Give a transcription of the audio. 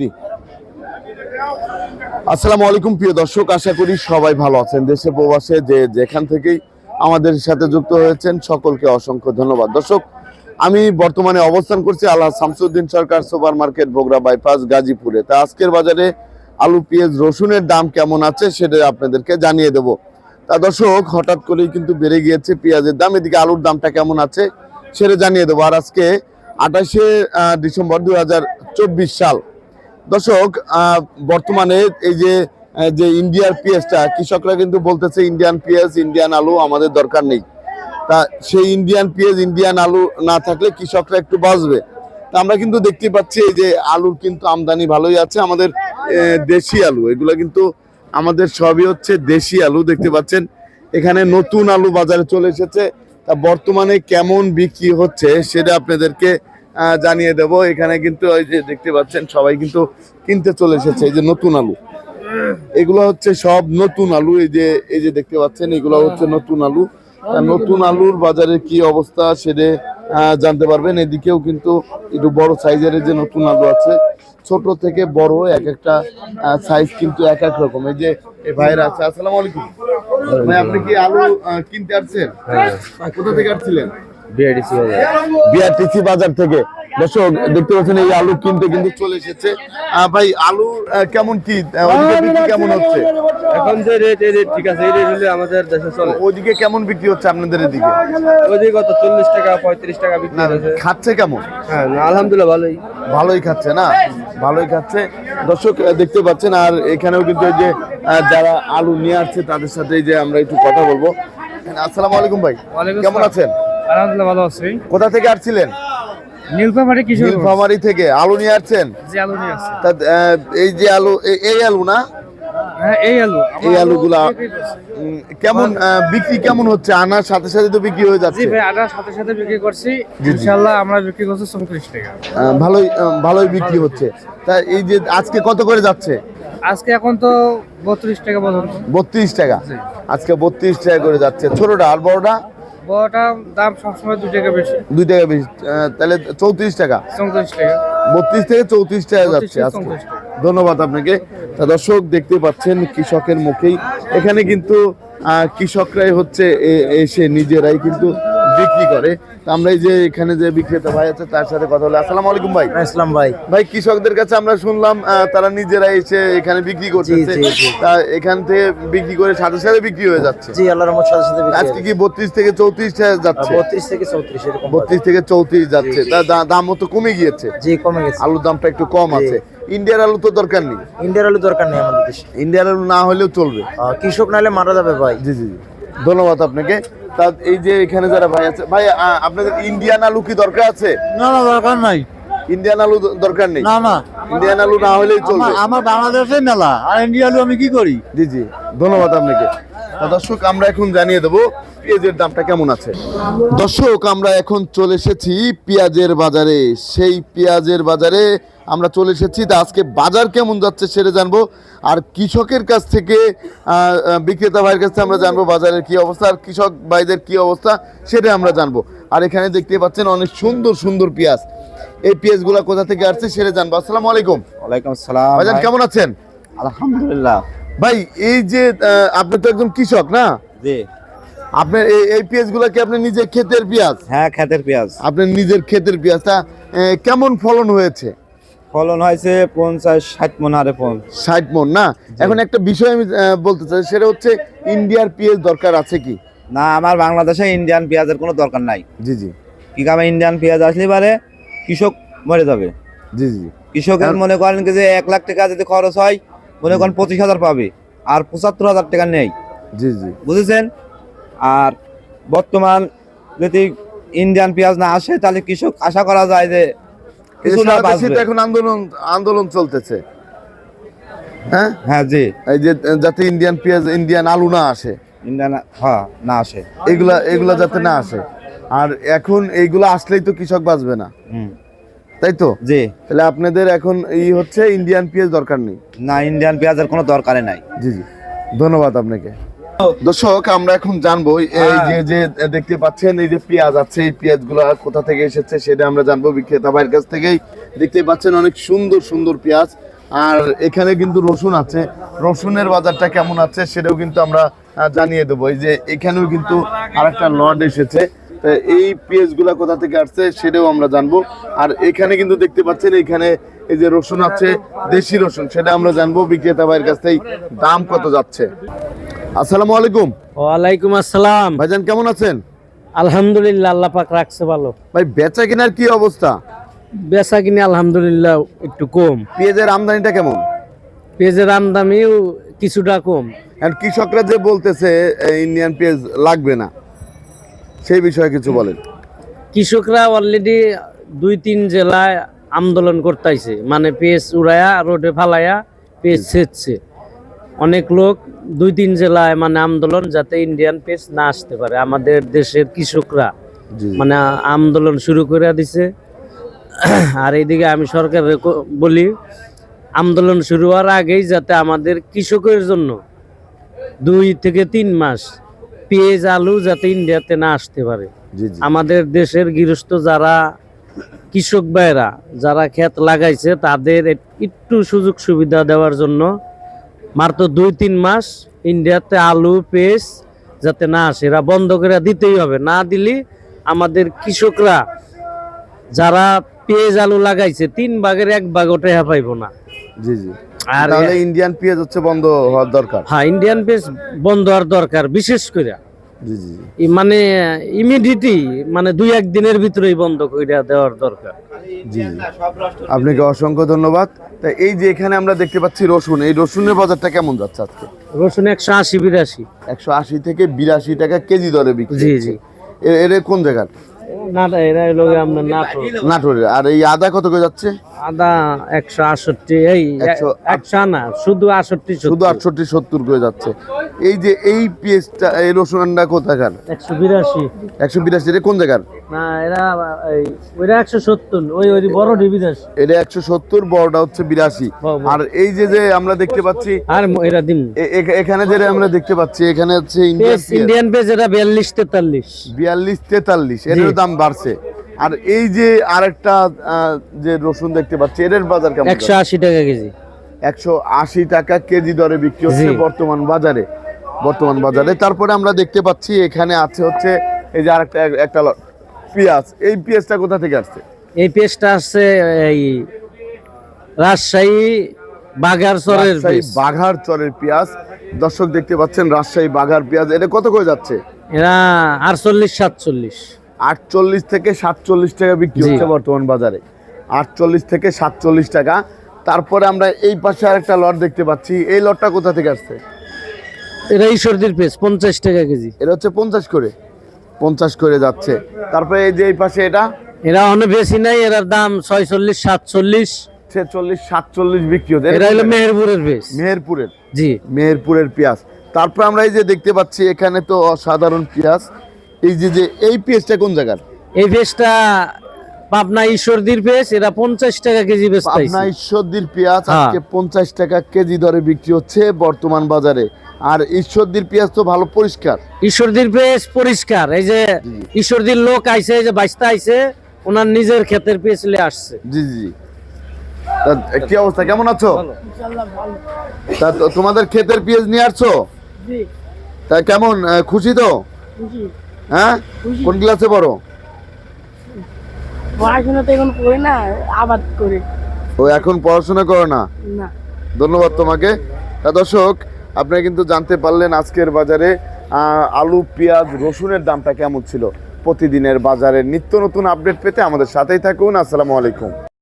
জি। আসসালামু আলাইকুম, প্রিয় দর্শক, আশা করি সবাই ভালো আছেন। দেশে প্রবাসে যে যেখান থেকেই আমাদের সাথে যুক্ত হয়েছেন, সকলকে অসংখ্য ধন্যবাদ। দর্শক, আমি বর্তমানে অবস্থান করছি Allah Shamsuddin Sarkar super market Bogura bypass গাজীপুরে। তা আজকের বাজারে আলু, পেঁয়াজ, রসুনের দাম কেমন আছে সেটা আপনাদেরকে জানিয়ে দেব। তা দর্শক, হঠাৎ করেই কিন্তু বেড়ে গিয়েছে পেঁয়াজের দাম। এদিকে আলুর দামটা কেমন আছে সেটা জানিয়ে দেবো। আর আজকে আঠাশে ডিসেম্বর দুই হাজার চব্বিশ সাল দর্শক বর্তমানে এই যে যে ইন্ডিয়ার পেঁয়াজটা কৃষকরা কিন্তু বলতেছে ইন্ডিয়ান পেঁয়াজ ইন্ডিয়ান আলু আমাদের দরকার নেই। তা সেই ইন্ডিয়ান পেঁয়াজ ইন্ডিয়ান আলু না থাকলে কৃষকরা একটু বাঁচবে। তা আমরা কিন্তু দেখতে পাচ্ছি এই যে আলুর কিন্তু আমদানি ভালোই আছে। আমাদের দেশি আলু, এগুলো কিন্তু আমাদের সবই হচ্ছে দেশি আলু, দেখতে পাচ্ছেন। এখানে নতুন আলু বাজারে চলে এসেছে। তা বর্তমানে কেমন বিক্রি হচ্ছে সেটা আপনাদেরকে জানিয়ে দেব। এখানে কিন্তু ওই যে দেখতে পাচ্ছেন সবাই কিন্তু কিনতে চলে এসেছে এই যে নতুন আলু। এগুলো হচ্ছে সব নতুন আলু এই যে এই যে দেখতে পাচ্ছেন এগুলো হচ্ছে নতুন আলু। নতুন আলুর বাজারে কি অবস্থা সেটা জানতে পারবেন। এদিকেও কিন্তু একটু বড় সাইজের যে নতুন আলু আছে। ছোট থেকে বড় এক একটা সাইজ কিন্তু এক এক রকম। এই যে ভাইরা আছে আসসালামু আলাইকুম। ভাই আপনি কি আলু কিনতে আসছেন? কোথা থেকে আসছিলেন? বিআরটিসি বাজার। থেকে। দর্শক দেখতে পাচ্ছেন এই আলু কিনতে কিন্তু চলে এসেছে। আহ, ভাই আলু কেমন কি? আহ, কেমন হচ্ছে। এখন যে রেট এই রেট ঠিক আছে এই রেট হলে আমাদের দেশে চলে। ওদিকে কেমন বিক্রি হচ্ছে আপনাদের এদিকে? ওইদিকে কত? চল্লিশ টাকা পঁয়ত্রিশ টাকা বিক্রি না হয়েছে খাচ্ছে কেমন? হ্যাঁ আলহামদুলিল্লাহ ভালোই। ভালোই খাচ্ছে না? ভালোই খাচ্ছে। দর্শক দেখতে পাচ্ছেন আর এখানেও কিন্তু যে আহ, যারা আলু নিয়ে আসছে তাদের সাথে যে আমরা একটু কথা বলব। আসসালামু আলাইকুম ভাই। কেমন আছেন? আলহামদুলিল্লাহ ভালো আছি। কোথা থেকে আসছিলেন? নীলফামারি কিশোর নীলফামারি থেকে। আলু নিয়ে আসছেন? যে আলু নিয়ে আসছে। তা এই যে আলু এই- আলু না? হ্যাঁ এই আলু। এই আলুগুলা কেমন বিক্রি কেমন হচ্ছে? আনার সাথে সাথে তো বিক্রি হয়ে জি যাচ্ছে ভাই আটার সাথে সাথে বিক্রি করছি। ইনশাআল্লাহ আমরা বিক্রি করছি টাকা। ভালোই ভালোই বিক্রি হচ্ছে। তা এই যে আজকে কত করে যাচ্ছে? আজকে এখন তো বত্রিশ টাকা পর্যন্ত। বত্রিশ টাকা। আজকে বত্রিশ টাকা করে যাচ্ছে। ছোটটা আর বড়টা? বড়টা দাম সবসময় দু টাকা বেশি। টাকা বেশি তাহলে চৌত্রিশ টাকা। চৌত্রিশ টাকা। বত্রিশ থেকে চৌত্রিশ টাকা যাচ্ছে আজকে। ধন্যবাদ আপনাকে। দর্শক দেখতে পাচ্ছেন কৃষকের মুখেই। এখানে কিন্তু কৃষকরাই হচ্ছে এ- এসে নিজেরাই কিন্তু বিক্রি করে। তা আমরা এই যে এখানে যে বিক্রেতা ভাই আছে তার সাথে কথা বলে। আসসালামু আলাইকুম ভাই। ইসলাম ভাই। ভাই কৃষকদের কাছে আমরা শুনলাম তারা নিজেরা এসে এখানে বিক্রি করতেছে। তা এখান থেকে বিক্রি করে সাথে সাথে বিক্রি হয়ে যাচ্ছে। জি আল্লাহর রহমত সাথে সাথে বিক্রি আজকে কি বত্রিশ থেকে চৌত্রিশ যাচ্ছে? বত্রিশ থেকে চৌত্রিশ এরকম বত্রিশ থেকে চৌত্রিশ যাচ্ছে। তা দামও তো কমে গিয়েছে। জি কমে গেছে। আলুর দামটা একটু কম আছে। ইন্ডিয়ার আলু তো দরকার নেই। ইন্ডিয়ার আলু দরকার নেই আমাদের দেশে। ইন্ডিয়ার আলু না হলেও চলবে। কৃষক নাহলে মারা যাবে ভাই। জি জি জি। ধন্যবাদ আপনাকে। তা এই যে এখানে যারা ভাই আছে ভাই আপনাদের ইন্ডিয়ান আলু কি দরকার আছে? না না দরকার নাই। ইন্ডিয়ান আলু দরকার নেই? না না। ইন্ডিয়ান আলু না হলেই চলবে। আমার- বাংলাদেশে মেলা আর ইন্ডিয়া আলু আমি কি করি? জি জি ধন্যবাদ আপনাকে। দর্শক আমরা এখন জানিয়ে দেবো পেঁয়াজের দামটা কেমন আছে। দর্শক আমরা এখন চলে এসেছি পেঁয়াজের বাজারে। সেই পেঁয়াজের বাজারে আমরা চলে এসেছি। তা আজকে বাজার কেমন যাচ্ছে সেটা জানব। আর কৃষকের কাছ থেকে বিক্রেতা ভাইয়ের কাছ থেকে আমরা জানব বাজারের কি অবস্থা আর কৃষক ভাইদের কি অবস্থা সেটা আমরা জানব। আর এখানে দেখতে পাচ্ছেন অনেক সুন্দর সুন্দর পেঁয়াজ। এই পেঁয়াজগুলো কোথা থেকে আসছে সেটা জানব। আসসালামু আলাইকুম। ওয়ালাইকুম আসসালাম ভাইজান কেমন আছেন? আলহামদুলিল্লাহ। ভাই এই যে আপনি তো একজন কৃষক না? জি। আপনার এই এই পেঁয়াজগুলো কি আপনি নিজের ক্ষেতের পেঁয়াজ? হ্যাঁ ক্ষেতের পেঁয়াজ। আপনার নিজের ক্ষেতের পেঁয়াজটা কেমন ফলন হয়েছে? ফলন হয়েছে পঞ্চাশ ষাট মন আরে পন ষাট মন না? এখন একটা বিষয় আমি বলতে চাই সেটা হচ্ছে ইন্ডিয়ার পেঁয়াজ দরকার আছে কি? না আমার বাংলাদেশে ইন্ডিয়ান পেঁয়াজের কোনো দরকার নাই। জি জি। কি কামে ইন্ডিয়ান পেঁয়াজ আসলে পারে? কৃষক মরে যাবে। জি জি। কৃষকের। মনে করেন যে এক লাখ টাকা যদি খরচ হয় মনে করেন পঁচিশ হাজার পাবে। আর পঁচাত্তর হাজার টাকা নেই। জি জি। বুঝেছেন? আর বর্তমান যদি ইন্ডিয়ান পেঁয়াজ না আসে তাহলে কৃষক আশা করা যায় যে এখন আন্দোলন আন্দোলন চলতেছে। হ্যাঁ? হ্যাঁ জি। এই যে যাতে ইন্ডিয়ান পেঁয়াজ ইন্ডিয়ান আলু না আসে। ইন্ডিয়ান হ্যাঁ না আসে। এগুলা এগুলা যাতে না আসে। আর এখন এইগুলা আসলেই তো কৃষক বাঁচবে না। হুম। তাই তো? জি। তাহলে আপনাদের এখন এই হচ্ছে ইন্ডিয়ান পেঁয়াজ দরকার নেই। না ইন্ডিয়ান পেঁয়াজের কোনো দরকারই নাই। জি জি। ধন্যবাদ আপনাকে। দর্শক আমরা এখন জানব এই যে যে দেখতে পাচ্ছেন এই যে পেঁয়াজ আছে এই পেঁয়াজগুলা কোথা থেকে এসেছে সেটা আমরা জানব বিক্রেতা ভাইয়ের কাছ থেকেই। দেখতে পাচ্ছেন অনেক সুন্দর সুন্দর পেঁয়াজ। আর এখানে কিন্তু রসুন আছে। রসুনের বাজারটা কেমন আছে সেটাও কিন্তু আমরা জানিয়ে দেবো। এই যে এখানেও কিন্তু আরেকটা লট এসেছে। তো এই পেঁয়াজগুলা কোথা থেকে আসছে সেটাও আমরা জানব। আর এখানে কিন্তু দেখতে পাচ্ছেন এখানে এই যে রসুন আছে দেশি রসুন সেটা আমরা জানব বিক্রেতা ভাইয়ের কাছ থেকে দাম কত যাচ্ছে? আসসালামু আলাইকুম। ওয়ালাইকুম আসসালাম। ভাইজান কেমন আছেন? আলহামদুলিল্লাহ আল্লাহ পাক রাখছে ভালো। ভাই বেচা কেনার কি অবস্থা? বেচা কিনে আলহামদুলিল্লাহ একটু কম। পেঁয়াজের আমদানিটা কেমন? পেঁয়াজের আমদামিও কিছুটা কম। আর কৃষকরা যে বলতেছে ইন্ডিয়ান পেঁয়াজ লাগবে না সেই বিষয়ে কিছু বলেন। কৃষকরা অলরেডি দুই তিন জেলায় আন্দোলন করতেছে মানে পেঁয়াজ উড়ায়া রোডে ফালায়া পেঁয়াজ ছেচছে। অনেক লোক দুই তিন জেলায় মানে আন্দোলন যাতে ইন্ডিয়ান পেঁয়াজ না আসতে পারে। আমাদের দেশের কৃষকরা মানে আন্দোলন শুরু করে দিছে। আর এইদিকে আমি সরকারের বলি আন্দোলন শুরু হওয়ার আগেই যাতে আমাদের কৃষকের জন্য দুই থেকে তিন মাস পেঁয়াজ আলু যাতে ইন্ডিয়াতে না আসতে পারে। আমাদের দেশের গৃহস্থ যারা কৃষক ভাইরা যারা ক্ষেত লাগাইছে তাদের একটু সুযোগ সুবিধা দেওয়ার জন্য মাত্র দুই তিন মাস ইন্ডিয়াতে আলু পেঁয়াজ যাতে না আসে এরা বন্ধ করে দিতেই হবে। না দিলে আমাদের কৃষকরা যারা পেঁয়াজ আলু লাগাইছে তিন ভাগের এক ভাগ ওটা পাইব না। জি জি। আর ইন্ডিয়ান পেঁয়াজ হচ্ছে বন্ধ হওয়ার দরকার। হ্যাঁ ইন্ডিয়ান পেঁয়াজ বন্ধ হওয়ার দরকার বিশেষ করে। মানে ইমিডিয়েটলি মানে দুই এক দিনের ভিতরেই বন্ধ করে দেওয়ার দরকার। জি। আপনাকে অসংখ্য ধন্যবাদ। তা এই যে এখানে আমরা দেখতে পাচ্ছি রসুন এই রসুনের বাজারটা কেমন যাচ্ছে আজকে? রসুন একশো আশি বিরাশি। একশো আশি থেকে বিরাশি টাকা কেজি দরে বিক্রি জি, জি। এর কোন জায়গার? নাটোরের আর এই আদা কত করে যাচ্ছে? আদা একশো আটষট্টি এই একশো- একশো না শুধু আটষট্টি শুধু আটষট্টি সত্তর করে যাচ্ছে। এই যে এই পেঁয়াজটা এই রসুনটা কোথাকার? একশো বিরাশি। একশো বিরাশি এটা কোন জায়গার? না এরা ওইটা একশো সত্তর ওই ওই বড় বিরাশি এটা একশো সত্তর বড়টা হচ্ছে বিরাশি। আর এই যে যে আমরা দেখতে পাচ্ছি আর এরা দিন। এখানে যেটা আমরা দেখতে পাচ্ছি এখানে হচ্ছে ইন্ডিয়ান পেজ। এটা বিয়াল্লিশ তেতাল্লিশ। বিয়াল্লিশ তেতাল্লিশ এটার দাম বাড়ছে। আর এই যে আরেকটা যে রসুন দেখতে পাচ্ছি এটার বাজার কেমন একশো আশি টাকা কেজি। একশো আশি টাকা কেজি দরে বিক্রি হচ্ছে বর্তমান বাজারে। বর্তমান বাজারে। তারপরে আমরা দেখতে পাচ্ছি এখানে আছে হচ্ছে এই যে আরেকটা একটা ল- পেঁয়াজ এই পেঁয়াজটা কোথা থেকে আসছে? এই পেজটা আসছে এই রাজশাহী বাঘার চরের পেঁয়াজ। দর্শক দেখতে পাচ্ছেন রাজশাহী বাঘার পেঁয়াজ এটা কত করে যাচ্ছে? এরা আটচল্লিশ সাতচল্লিশ। আটচল্লিশ থেকে সাতচল্লিশ টাকা বিক্রি হচ্ছে বর্তমান বাজারে। আটচল্লিশ থেকে সাতচল্লিশ টাকা। তারপরে আমরা এই পাশে আরেকটা লট দেখতে পাচ্ছি। এই লটটা কোথা থেকে আসছে? এরা ঈশ্বরদীর পেজ পঞ্চাশ টাকা কেজি। এটা হচ্ছে পঞ্চাশ করে। পঞ্চাশ করে যাচ্ছে। তারপরে এই যে এই পাশে এটা? এরা অনেক বেশি নাই এরার দাম ছয়চল্লিশ সাতচল্লিশ। ছেচল্লিশ সাতচল্লিশ বিক্রি হচ্ছে। এরা হলো মেহেরপুরের বেশ। মেহেরপুরের? জি। মেহেরপুরের পেঁয়াজ। তারপর আমরা এই যে দেখতে পাচ্ছি এখানে তো অসাধারণ পেঁয়াজ। এই যে যে এই পেঁয়াজটা কোন জায়গার? এই পেজটা পাবনা ঈশ্বরদীর পেজ এরা পঞ্চাশ টাকা কেজি পাবনা বেচতাইছে ঈশ্বরদীর পেঁয়াজ হ্যাঁ। আজকে পঞ্চাশ টাকা কেজি দরে বিক্রি হচ্ছে বর্তমান বাজারে। আর ঈশ্বরদীর পেঁয়াজ তো ভালো পরিষ্কার। ঈশ্বরদীর পেজ পরিষ্কার এই যে ঈশ্বরদীর লোক আইছে এই যে বাইস্তা আইছে ওনার নিজের ক্ষেতের পেঁয়াজ লে আসছে। জি জি। জি কি অবস্থা? কেমন আছো? তা তোমাদের ক্ষেতের পেঁয়াজ নিয়ে আসছো? তা কেমন? খুশি তো? হ্যাঁ? কোন ক্লাসে পড়ো? পড়াশোনা তো এখন করি না আবাদ করি। ও এখন পড়াশোনা করো না? না। ধন্যবাদ তোমাকে। দর্শক আপনারা কিন্তু জানতে পারলেন আজকের বাজারে আলু পেঁয়াজ রসুনের দামটা কেমন ছিল প্রতিদিনের বাজারে। নিত্য নতুন আপডেট পেতে আমাদের সাথেই থাকুন। আসসালামু আলাইকুম।